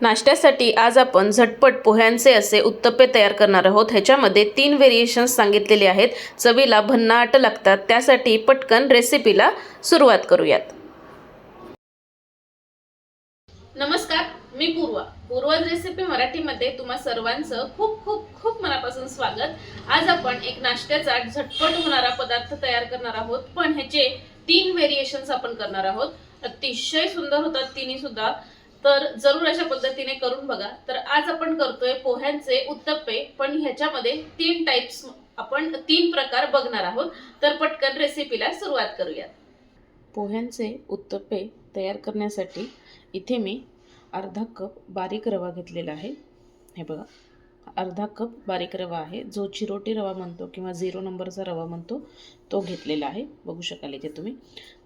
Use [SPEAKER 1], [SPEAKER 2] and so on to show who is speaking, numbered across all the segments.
[SPEAKER 1] नाश्त्यासाठी आज आपण झटपट पोह्यांचे असे उत्तप्पे तयार करणार आहोत. ह्याच्यामध्ये तीन व्हेरिएशन्स सांगितलेले आहेत. चवीला भन्नाट लागतात. त्यासाठी पटकन रेसिपीला सुरुवात करूयात. नमस्कार मी पूर्वा. पूर्वज रेसिपी मराठीमध्ये तुम्हा सर्वांचं खूप खूप खूप मनापासून स्वागत. आज आपण एक नाश्त्याचा झटपट होणारा पदार्थ तयार करणार आहोत. पण ह्याचे तीन व्हेरिएशन्स आपण करणार आहोत. अतिशय सुंदर होतात तिन्ही सुद्धा तर जरूर अशा पद्धतीने करून बघा. तर आज आपण करतोय पोह्यांचे उत्तप्पे पण ह्याच्यामध्ये तीन टाइप्स आपण तीन प्रकार बघणार आहोत. तर पटकन रेसिपीला सुरुवात करूयात. पोह्यांचे उत्तप्पे तयार करण्यासाठी इथे मी अर्धा कप बारीक रवा घेतलेला आहे. हे बघा अर्धा कप बारीक रवा आहे. जो चिरोटी रवा म्हणतो किंवा झिरो नंबरचा रवा म्हणतो तो घेतलेला आहे. बघू शकाल इथे तुम्ही.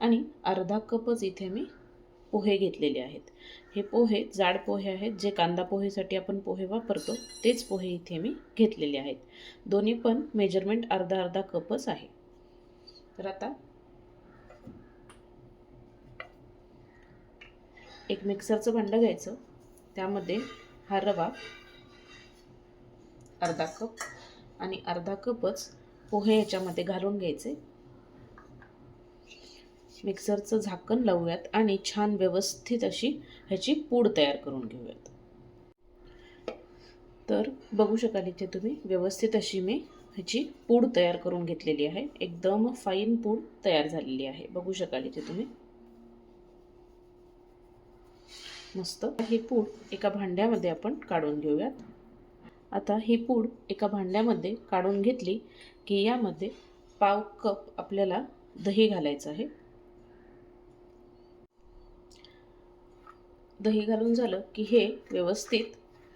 [SPEAKER 1] आणि अर्धा कपच इथे मी पोहे घेतलेले आहेत. हे पोहे जाड पोहे आहेत. जे कांदा पोहेसाठी आपण पोहे वापरतो तेच पोहे इथे मी घेतलेले आहेत. दोन्ही पण मेजरमेंट अर्धा अर्धा कपच आहे. तर आता एक मिक्सरचं भांडं घ्यायचं. त्यामध्ये हा रवा अर्धा कप आणि अर्धा कपच पोहे याच्यामध्ये घालून घ्यायचे. मिक्सरचं झाकण लावूयात आणि छान व्यवस्थित अशी ह्याची पूड तयार करून घेऊयात. तर बघू शकाल इथे तुम्ही व्यवस्थित अशी मी ह्याची पूड तयार करून घेतलेली आहे. एकदम फाईन पूड तयार झालेली आहे. बघू शकाल इथे तुम्ही. मस्त. ही पूड एका भांड्यामध्ये आपण काढून घेऊयात. आता ही पूड एका भांड्यामध्ये काढून घेतली की यामध्ये पाव कप आपल्याला दही घालायचं आहे. दही घालून झालं की हे व्यवस्थित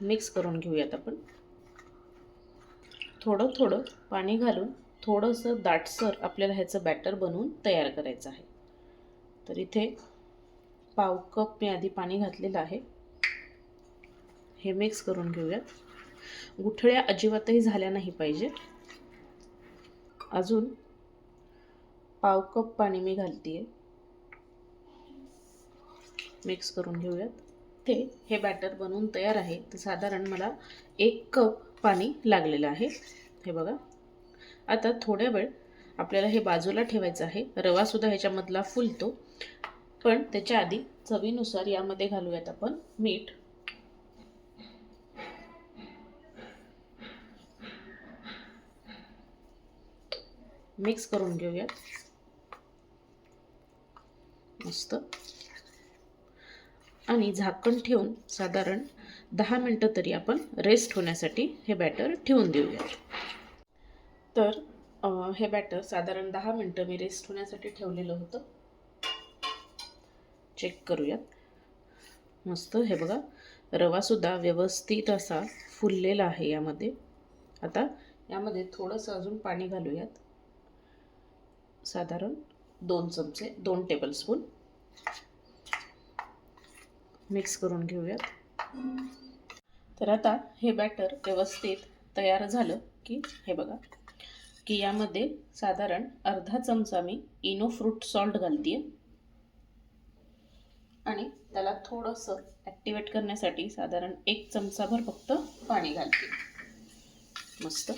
[SPEAKER 1] मिक्स करून घेऊयात आपण. थोडं थोडं पाणी घालून थोडंसं दाटसर आपल्याला ह्याचं बॅटर बनवून तयार करायचं आहे. तर इथे पाव कप मी आधी पाणी घातलेलं आहे. हे मिक्स करून घेऊयात. गुठळ्या अजिबातही झाल्या नाही पाहिजे. अजून पाव कप पाणी मी घालते आहे मिक्स करून घेऊयात. ते हे बॅटर बनवून तयार आहे. तर साधारण मला एक कप पाणी लागलेलं आहे. हे बघा. आता थोड्या वेळ आपल्याला हे बाजूला ठेवायचं आहे. रवासुद्धा ह्याच्यामधला फुलतो. पण त्याच्या आधी चवीनुसार यामध्ये घालूयात आपण मीठ. मिक्स करून घेऊयात. मस्त. आणि झाकण ठेवून साधारण दहा मिनटं तरी आपण रेस्ट होण्यासाठी हे बॅटर ठेवून देऊया. तर हे बॅटर साधारण दहा मिनटं मी रेस्ट होण्यासाठी ठेवलेलं होतं. चेक करूयात. मस्त हे बघा. रवासुद्धा व्यवस्थित असा फुललेला आहे यामध्ये. आता यामध्ये थोडंसं अजून पाणी घालूयात. साधारण दोन चमचे दोन टेबलस्पून मिक्स करून घेऊयात. तर आता हे बॅटर व्यवस्थित तयार झालं की हे बघा की यामध्ये साधारण अर्धा चमचा मी इनो फ्रूट सॉल्ट घालते आणि त्याला थोडंसं ॲक्टिवेट करण्यासाठी साधारण एक चमचाभर फक्त पाणी घालते मस्त.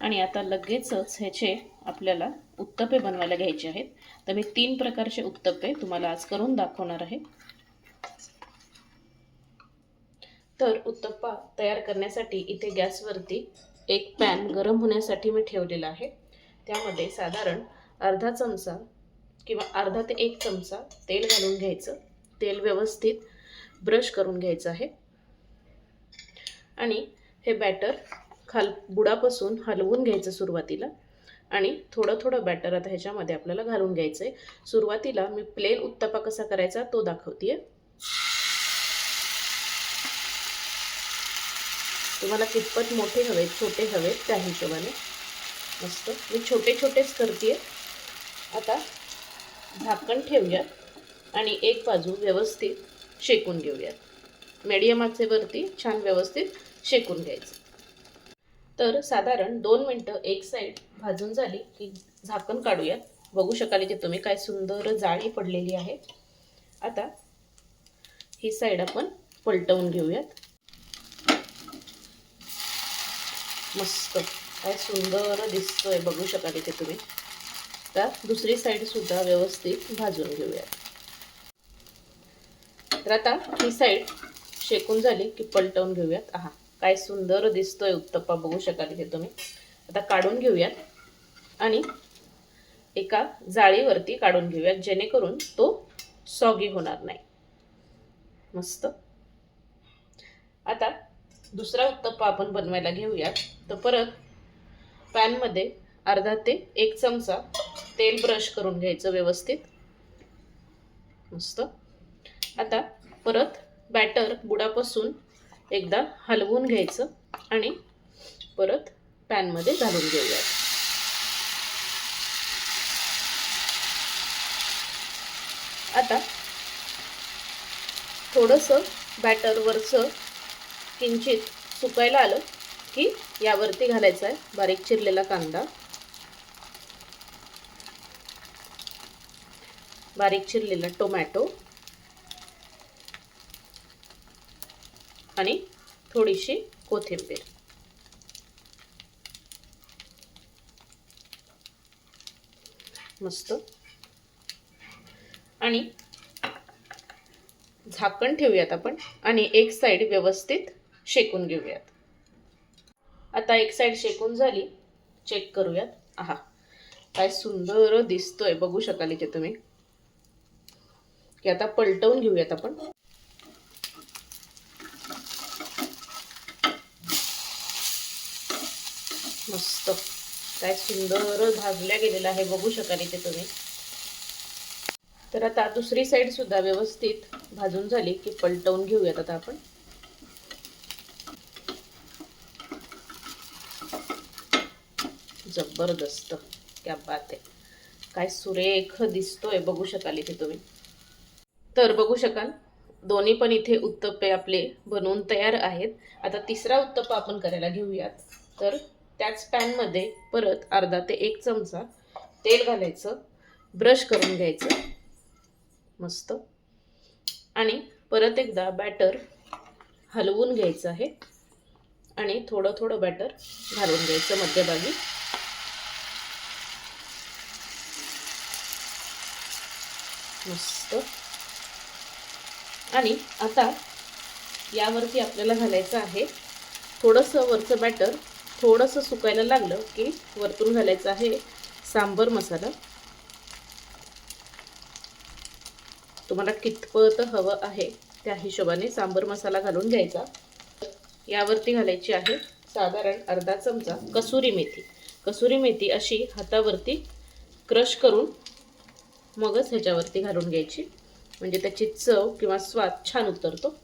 [SPEAKER 1] आणि आता लगेचच ह्याचे आपल्याला उत्तपे बनवायला घ्यायचे आहेत. तर मी तीन प्रकारचे उत्तप्पे तुम्हाला आज करून दाखवणार आहे. तर उत्तप्पा तयार करण्यासाठी इथे गॅसवरती एक पॅन गरम होण्यासाठी मी ठेवलेला आहे. त्यामध्ये साधारण अर्धा चमचा किंवा अर्धा ते एक चमचा तेल घालून घ्यायचं. तेल व्यवस्थित ब्रश करून घ्यायचं आहे. आणि हे बॅटर खाल बुडापासून हलवून घ्यायचं सुरुवातीला. आणि थोडं थोडं बॅटर आता ह्याच्यामध्ये आपल्याला घालून घ्यायचं आहे सुरुवातीला मी प्लेन उत्तपा कसा करायचा तो दाखवते तुम्हाला कितपत मोठे हवेत छोटे हवेत त्या हिशोबाने. मस्त. मी छोटे छोटेच करते आता झाकण ठेवूयात आणि एक बाजू व्यवस्थित शेकून घेऊयात. मीडियम आचेवरती छान व्यवस्थित शेकून घ्यायचं. तर साधारण दोन मिनटं एक साईड भाजून झाली की झाकण काढूयात बघू शकाल की तुम्ही काय सुंदर जाळी पडलेली आहे. आता ही साईड आपण पलटवून घेऊयात. मस्त. काय सुंदर दिसतोय बघू शकाल इथे तुम्ही. आता दुसरी साईड सुद्धा व्यवस्थित भाजून घेऊयात. तर आता ही साईड शेकून झाली की पलटवून घेऊयात. आहा. काय सुंदर दिसतोय उत्तप्पा बघू शकाल इथे तुम्ही. आता काढून घेऊयात आणि एका जाळीवरती काढून घेऊयात जेणेकरून तो सॉगी होणार नाही. मस्त. आता दुसरा उत्तप्पा आपण बनवायला घेऊयात. तर परत पॅनमध्ये अर्धा ते एक चमचा तेल ब्रश करून घ्यायचं व्यवस्थित. मस्त. आता परत बॅटर बुडापासून एकदा हलवून घ्यायचं आणि परत पॅनमध्ये घालून घेऊयात. आता थोडंसं बॅटर वरचं किंचित सुकायला आलं की यावरती घालायचं आहे बारीक चिरलेला कांदा. बारीक चिरलेला टोमॅटो. आणि थोडीशी कोथिंबीर. मस्त. आणि झाकण ठेवूयात आपण आणि एक साईड व्यवस्थित शेकून घेऊयात. आता एक साईड शेकून झाली. चेक करूयात. आहा. काय सुंदर दिसतोय. बघू शकाल इथे तुम्ही. की आता पलटवून घेऊयात आपण. मस्त. काय सुंदर भाजल्या गेलेला आहे. बघू शकाल इथे तुम्ही. तर आता दुसरी साईड सुद्धा व्यवस्थित भाजून झाली की पलटवून घेऊयात आता आपण. जबरदस्त. क्या बात आहे. काय सुरेख दिसतोय. बघू शकाल इथे तुम्ही. तर बघू शकाल दोन्ही पण इथे उत्तप्पे आपले बनवून तयार आहेत. आता तिसरा उत्तप्पा आपण करायला घेऊयात. तर त्याच पॅनमध्ये परत अर्धा ते एक चमचा तेल घालायचं ब्रश करून घ्यायचं मस्त. आणि परत एकदा बॅटर हलवून घ्यायचं आहे. आणि थोडं थोडं बॅटर घालून घ्यायचं मध्यभागी. मस्त. आणि आता यावरती आपल्याला घालायचं आहे थोडंसं वरचं बॅटर थोडंसं सुकायला लागलं की वरतून घालायचं आहे सांबर मसाला. तुम्हाला कितपत हवं आहे त्या हिशोबाने सांबर मसाला घालून घ्यायचा. यावरती घालायची आहे साधारण अर्धा चमचा कसुरी मेथी. कसुरी मेथी अशी हातावरती क्रश करून मगच ह्याच्यावरती घालून घ्यायची. म्हणजे त्याची चव किंवा स्वाद छान उतरतो.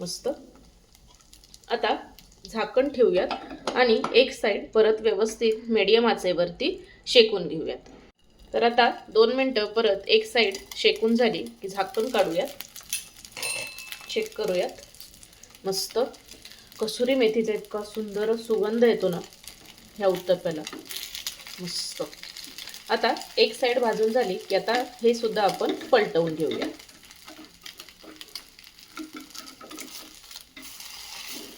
[SPEAKER 1] मस्त. आता झाकण ठेवूयात. आणि एक साईड परत व्यवस्थित मीडियम आचेवरती शेकून घेऊयात. तर आता दोन मिनटं परत एक साईड शेकून झाली की झाकून काढूयात. चेक करूयात. मस्त. कसुरी मेथीचा इतका सुंदर सुगंध येतो ना. ह्या उत्तप्याला. मस्त. आता एक साईड भाजून झाली की आता हे सुद्धा आपण पलटवून घेऊया.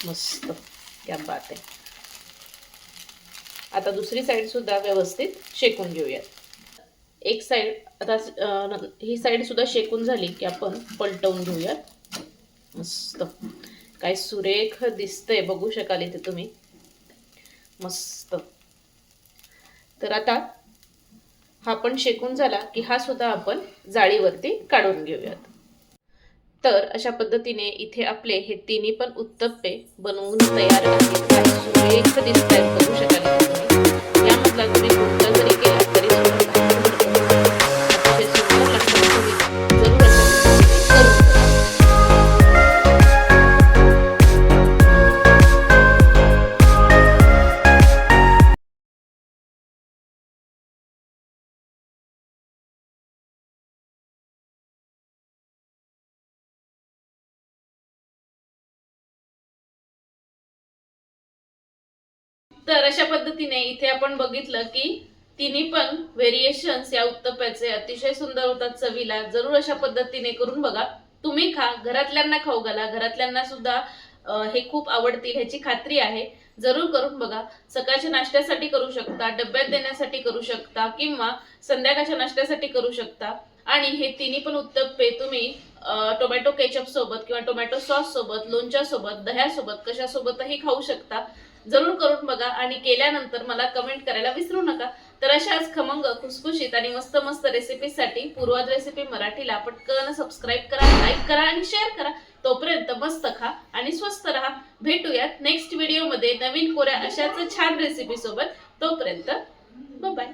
[SPEAKER 1] मस्त. क्या बात आहे. आता दुसरी साईड सुद्धा व्यवस्थित शेकून घेऊयात. एक साईड आता ही साईडसुद्धा शेकून झाली की आपण पलटवून घेऊयात. मस्त. काय सुरेख दिसतंय बघू शकाल इथे तुम्ही. मस्त. तर आता हा पण शेकून झाला की हा सुद्धा आपण जाळीवरती काढून घेऊयात. तर अशा पद्धतीने इथे आपले हे तिन्ही पण उत्तप्पे बनवून तयार आहेत. तर अशा पद्धतीने इथे आपण बघितलं की तिन्ही पण व्हेरिएशन्स या उत्तप्याचे अतिशय सुंदर होतात चवीला. जरूर अशा पद्धतीने करून बघा. तुम्ही खा. घरातल्यांना खाऊ घाला. घरातल्यांना सुद्धा हे खूप आवडतील ह्याची खात्री आहे. जरूर करून बघा. सकाळच्या नाश्त्यासाठी करू शकता डब्यात देण्यासाठी करू शकता किंवा संध्याकाळच्या नाश्त्यासाठी करू शकता. आणि हे तिन्ही पण उत्तप्पे तुम्ही टोमॅटो केचप सोबत किंवा टोमॅटो सॉस सोबत लोणच्या सोबत दह्यासोबत कशासोबतही खाऊ शकता. जरूर करून बघा आणि केल्यानंतर मला कमेंट करायला विसरू नका. तर अशाच खमंग खुसखुशीत आणि मस्त मस्त रेसिपीसाठी पूर्वाज रेसिपी मराठीला पटकन सबस्क्राईब करा लाईक करा आणि शेअर करा. तोपर्यंत मस्त खा आणि स्वस्त राहा. भेटूयात नेक्स्ट व्हिडिओमध्ये नवीन कोऱ्या अशाच छान रेसिपी सोबत. तोपर्यंत बाय